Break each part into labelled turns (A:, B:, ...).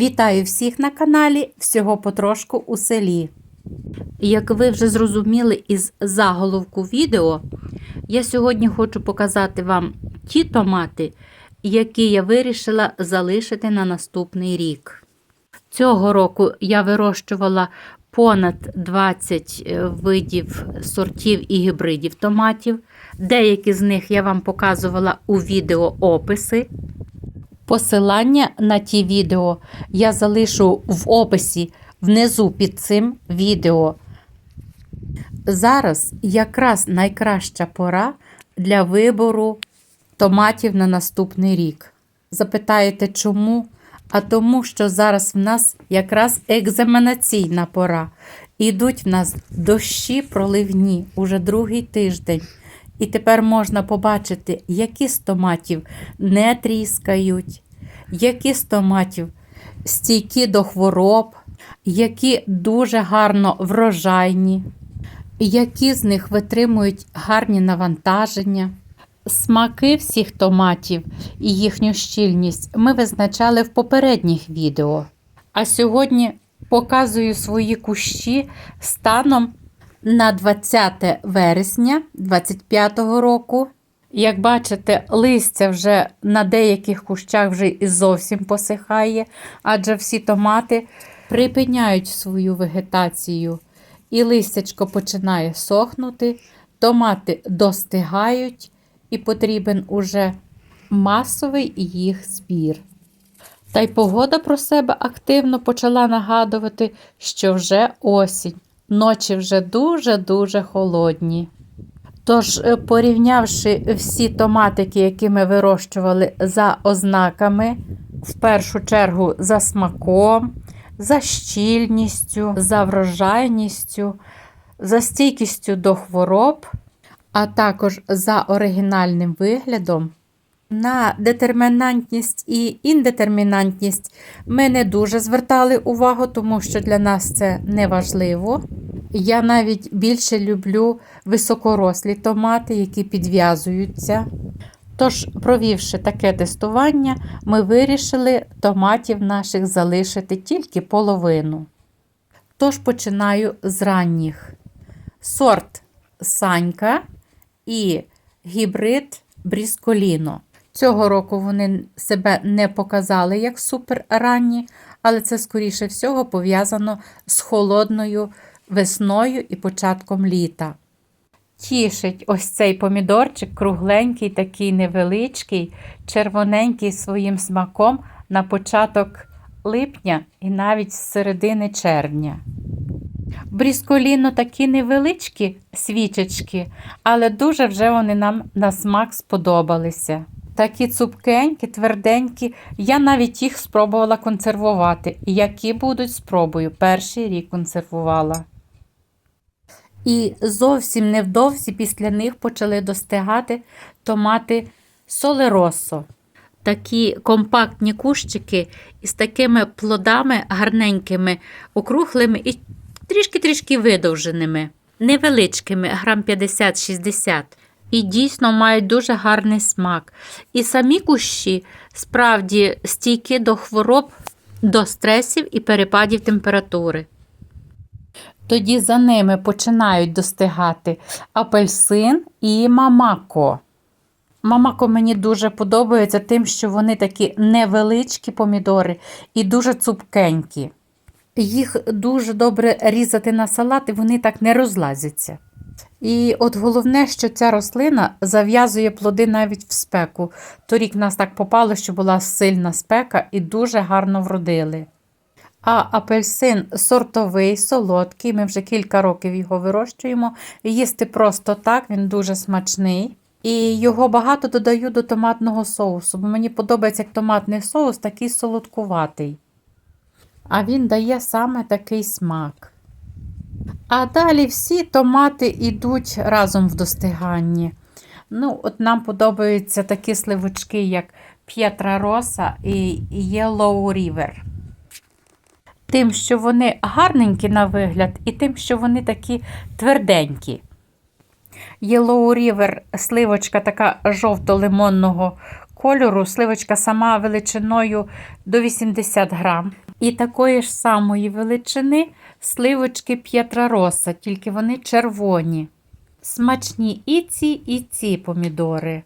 A: Вітаю всіх на каналі Всього потрошку у селі. Як ви вже зрозуміли із заголовку відео, я сьогодні хочу показати вам ті томати, які я вирішила залишити на наступний рік. Цього року я вирощувала понад 20 е, видів сортів і гібридів томатів. Деякі з них я вам показувала у відео описи. Посилання на ті відео я залишу в описі внизу під цим відео. Зараз якраз найкраща пора для вибору томатів на наступний рік. Запитаєте, чому? А тому, що зараз в нас якраз екзаменаційна пора. Ідуть в нас дощі проливні уже другий тиждень. І тепер можна побачити, які з томатів не тріскають, які з томатів стійкі до хвороб, які дуже гарно врожайні, які з них витримують гарні навантаження. Смаки всіх томатів і їхню щільність ми визначали в попередніх відео. А сьогодні показую свої кущі станом на 20 вересня 2025 року. Як бачите, листя вже на деяких кущах вже і зовсім посихає, адже всі томати припиняють свою вегетацію, і листячко починає сохнути, томати достигають, і потрібен уже масовий їх збір. Та й погода про себе активно почала нагадувати, що вже осінь, ночі вже дуже-дуже холодні. Тож, е, порівнявши всі томатики, які ми вирощували за ознаками, в першу чергу за смаком, за щільністю, за врожайністю, за стійкістю до хвороб, а також за оригінальним виглядом, на детермінантність і індетермінантність ми не дуже звертали увагу, тому що для нас це не важливо. Я навіть більше люблю високорослі томати, які підв'язуються. Тож, провівши таке тестування, ми вирішили томатів наших залишити тільки половину. Тож починаю з ранніх. Сорт Санька і гібрид Брісколіно. Цього року вони себе не показали як суперранні, але це, скоріше всього, пов'язано з холодною весною і початком літа. Тішить ось цей помідорчик, кругленький, такий невеличкий, червоненький своїм смаком на початок липня і навіть з середини червня. Брісколіно такі невеличкі свічечки, але дуже вже вони нам на смак сподобалися. Такі цупкенькі, тверденькі, я навіть їх спробувала консервувати. Які будуть, спробую. Перший рік консервувала. І зовсім невдовзі після них почали достигати томати солеросо. Такі компактні кущики із такими плодами гарненькими, округлими і трішки-трішки видовженими, невеличкими, грам 50-60. І дійсно мають дуже гарний смак. І самі кущі справді стійкі до хвороб, до стресів і перепадів температури. Тоді за ними починають достигати апельсин і мамако. Мамако мені дуже подобається тим, що вони такі невеличкі помідори і дуже цупкенькі. Їх дуже добре різати на салат, і вони так не розлазяться. І от головне, що ця рослина зав'язує плоди навіть в спеку. Торік нас так попало, що була сильна спека і дуже гарно вродили. А апельсин сортовий, солодкий, ми вже кілька років його вирощуємо. Їсти просто так, він дуже смачний. І його багато додаю до томатного соусу, бо мені подобається як томатний соус, такий солодкуватий. А він дає саме такий смак. А далі всі томати йдуть разом в достиганні. Ну, от Нам подобаються такі сливочки, як П'єтра Роса і Yellow River. Тим, що вони гарненькі на вигляд, і тим, що вони такі тверденькі. Yellow River сливочка така жовто-лимонного кольору, сливочка сама величиною до 80 грам. І такої ж самої величини сливочки П'єтрароса, тільки вони червоні. Смачні і ці, і ці помідори.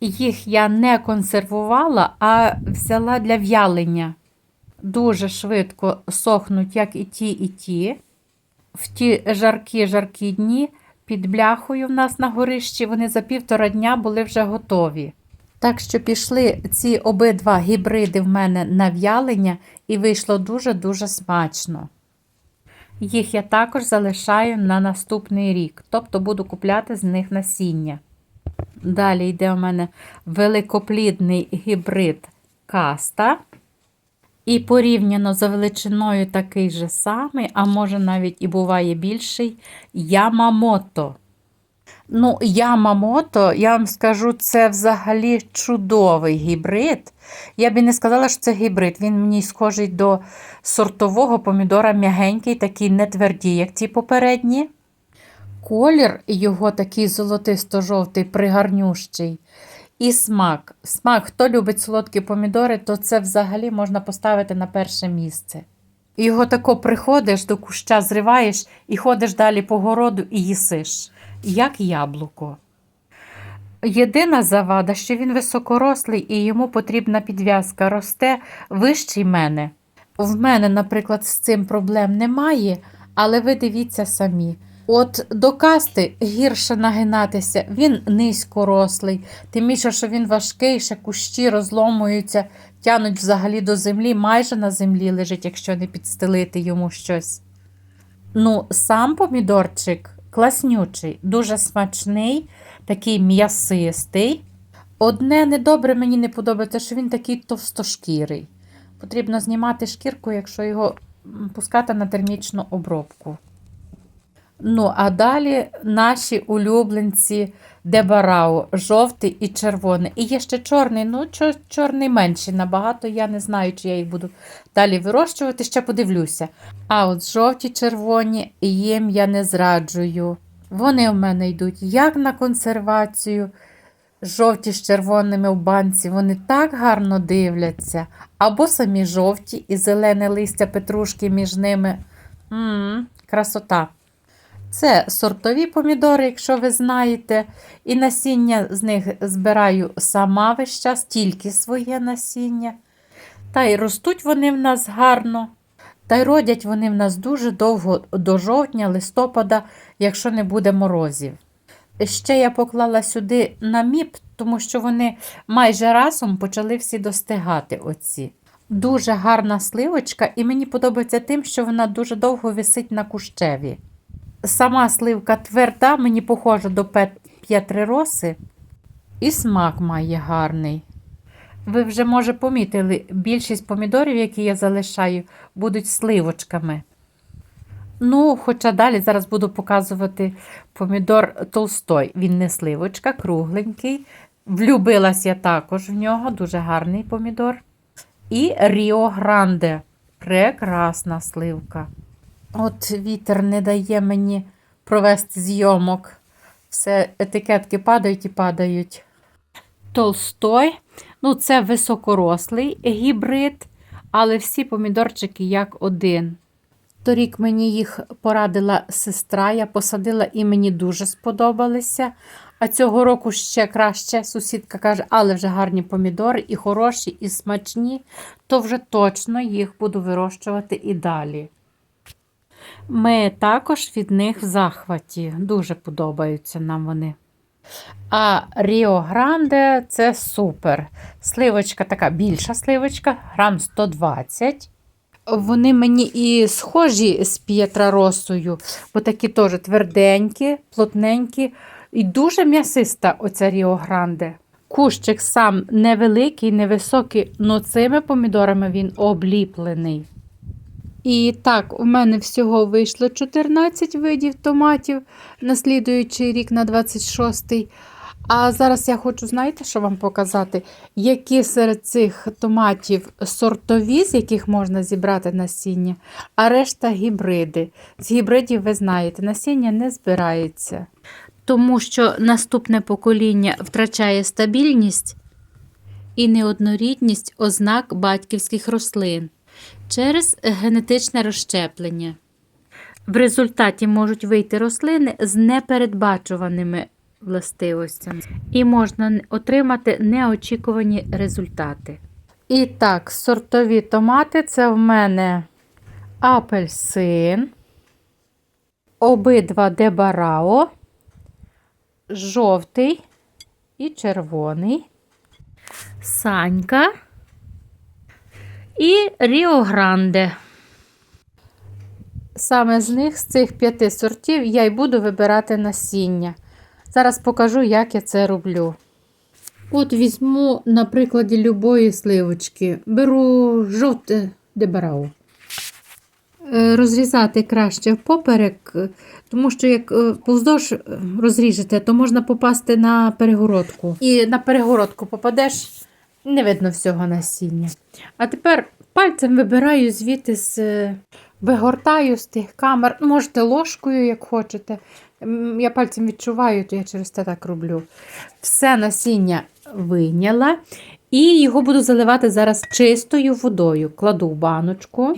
A: Їх я не консервувала, а взяла для в'ялення. Дуже швидко сохнуть, як і ті, і ті. В ті жаркі-жаркі дні під бляхою в нас на горищі вони за півтора дня були вже готові. Так що пішли ці обидва гібриди в мене на в'ялення і вийшло дуже-дуже смачно. Їх я також залишаю на наступний рік, тобто буду купляти з них насіння. Далі йде у мене великоплідний гібрид каста. І порівняно за величиною такий же самий, а може навіть і буває більший Ямамото. Ну, Ямамото, я вам скажу, це взагалі чудовий гібрид. Я б не сказала, що це гібрид. Він мені схожий до сортового помідора м'ягенький, такий не твердий, як ті попередні. Колір його такий золотисто-жовтий, пригарнющий. І смак. Смак, хто любить солодкі помідори, то це взагалі можна поставити на перше місце. Його тако приходиш до куща, зриваєш і ходиш далі по городу і їсиш, як яблуко. Єдина завада, що він високорослий і йому потрібна підв'язка, росте вищий мене. В мене, наприклад, з цим проблем немає, але ви дивіться самі. От до касти гірше нагинатися, він низькорослий, тим більше, що він важкий, ще кущі розломуються, тянуть взагалі до землі, майже на землі лежить, якщо не підстелити йому щось. Ну, сам помідорчик класнючий, дуже смачний, такий м'ясистий. Одне недобре мені не подобається, що він такий товстошкірий. Потрібно знімати шкірку, якщо його пускати на термічну обробку. Ну, а далі наші улюбленці Дебарау, жовтий і червоний. І є ще чорний, ну чорний менший набагато. Я не знаю, чи я їх буду далі вирощувати, ще подивлюся. А от жовті червоні їм я не зраджую. Вони в мене йдуть як на консервацію. Жовті з червоними в банці, вони так гарно дивляться. Або самі жовті і зелене листя петрушки між ними. м красота. Це сортові помідори, якщо ви знаєте. І насіння з них збираю сама весь час, тільки своє насіння. Та й ростуть вони в нас гарно. Та й родять вони в нас дуже довго до жовтня, листопада, якщо не буде морозів. Ще я поклала сюди наміп, тому що вони майже разом почали всі достигати. оці. Дуже гарна сливочка, і мені подобається тим, що вона дуже довго висить на кущеві. Сама сливка тверда, мені похожа до п'ятрироси, і смак має гарний. Ви вже, може, помітили, більшість помідорів, які я залишаю, будуть сливочками. Ну, хоча далі зараз буду показувати помідор Толстой. Він не сливочка, кругленький. Влюбилась я також в нього, дуже гарний помідор. І Ріо Гранде. Прекрасна сливка. От вітер не дає мені провести зйомок. Все, етикетки падають і падають. Толстой, ну це високорослий гібрид, але всі помідорчики як один. Торік мені їх порадила сестра, я посадила і мені дуже сподобалися. А цього року ще краще сусідка каже, але вже гарні помідори, і хороші, і смачні, то вже точно їх буду вирощувати і далі. Ми також від них в захваті. Дуже подобаються нам вони. А Ріо Гранде це супер. Сливочка така більша сливочка, грам 120. Вони мені і схожі з п'єтраросою, бо такі теж тверденькі, плотненькі і дуже м'ясиста оця Ріо Гранде. Кущик сам невеликий, невисокий, але цими помідорами він обліплений. І так, у мене всього вийшло 14 видів томатів на слідуючий рік на 26-й. А зараз я хочу, знаєте, що вам показати? Які серед цих томатів сортові, з яких можна зібрати насіння, а решта гібриди. З гібридів, ви знаєте, насіння не збирається. Тому що наступне покоління втрачає стабільність, і неоднорідність ознак батьківських рослин через генетичне розщеплення. В результаті можуть вийти рослини з непередбачуваними властивостями, і можна отримати неочікувані результати. І так, сортові томати це в мене апельсин, обидва дебарао, жовтий і червоний, санька і Ріо Гранде. Саме з них, з цих п'яти сортів, я й буду вибирати насіння. Зараз покажу, як я це роблю. От візьму на прикладі любої сливочки. Беру жовте дебарау. Е, Розрізати краще поперек, е, тому що як е, повздовж розріжете, то можна попасти на перегородку. І на перегородку попадеш, не видно всього насіння. А тепер пальцем вибираю звідти з. е, Вигортаю з тих камер, можете ложкою, як хочете. Я пальцем відчуваю, то я через те так роблю. Все насіння вийняла. І його буду заливати зараз чистою водою. Кладу в баночку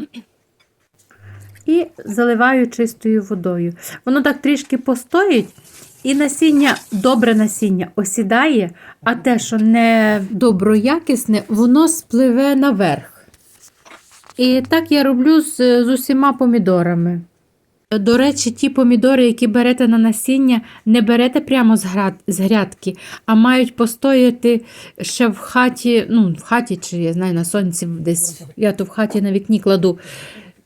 A: і заливаю чистою водою. Воно так трішки постоїть, і насіння, добре насіння осідає, а те, що не доброякісне, воно спливе наверх. І так я роблю з, з усіма помідорами. До речі, ті помідори, які берете на насіння, не берете прямо з, грядки, а мають постояти ще в хаті, ну, в хаті, чи я знаю, на сонці десь, я то в хаті на вікні кладу.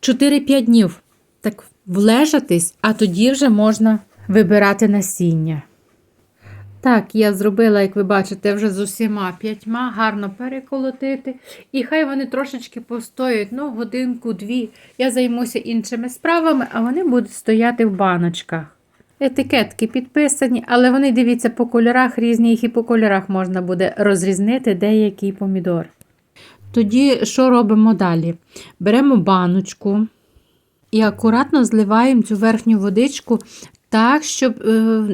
A: 4-5 днів так влежатись, а тоді вже можна вибирати насіння. Так, я зробила, як ви бачите, вже з усіма п'ятьма, гарно переколотити. І хай вони трошечки постоять, ну, годинку-дві. Я займуся іншими справами, а вони будуть стояти в баночках. Етикетки підписані, але вони дивіться по кольорах різні, їх і по кольорах можна буде розрізнити деякий помідор. Тоді що робимо далі? Беремо баночку і акуратно зливаємо цю верхню водичку так, щоб е,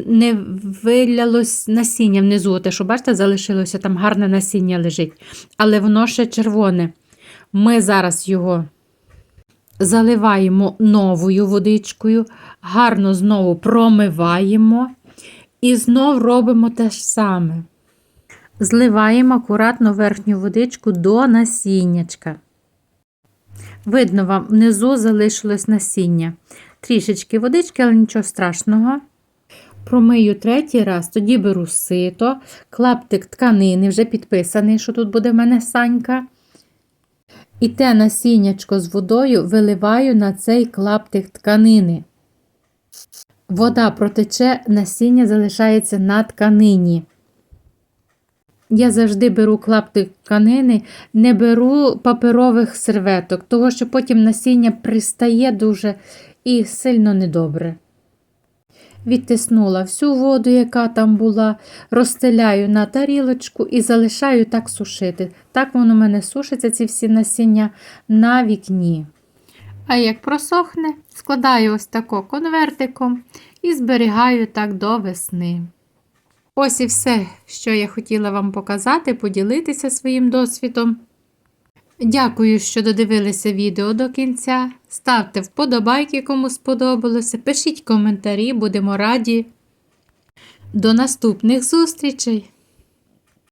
A: не вилялось насіння внизу. Те, що бачите, залишилося там гарне насіння лежить, але воно ще червоне. Ми зараз його заливаємо новою водичкою, гарно знову промиваємо і знов робимо те ж саме. Зливаємо акуратно верхню водичку до насіннячка. Видно вам, внизу залишилось насіння. Трішечки водички, але нічого страшного. Промию третій раз, тоді беру сито, клаптик тканини, вже підписаний, що тут буде в мене санька. І те насіннячко з водою виливаю на цей клаптик тканини. Вода протече, насіння залишається на тканині. Я завжди беру клаптик тканини, не беру паперових серветок, тому що потім насіння пристає дуже і сильно недобре. Відтиснула всю воду, яка там була, розстеляю на тарілочку і залишаю так сушити. Так воно в мене сушиться, ці всі насіння на вікні. А як просохне, складаю ось тако конвертиком і зберігаю так до весни. Ось і все, що я хотіла вам показати, поділитися своїм досвідом. Дякую, що додивилися відео до кінця. Ставте вподобайки, кому сподобалося, пишіть коментарі, будемо раді. До наступних зустрічей!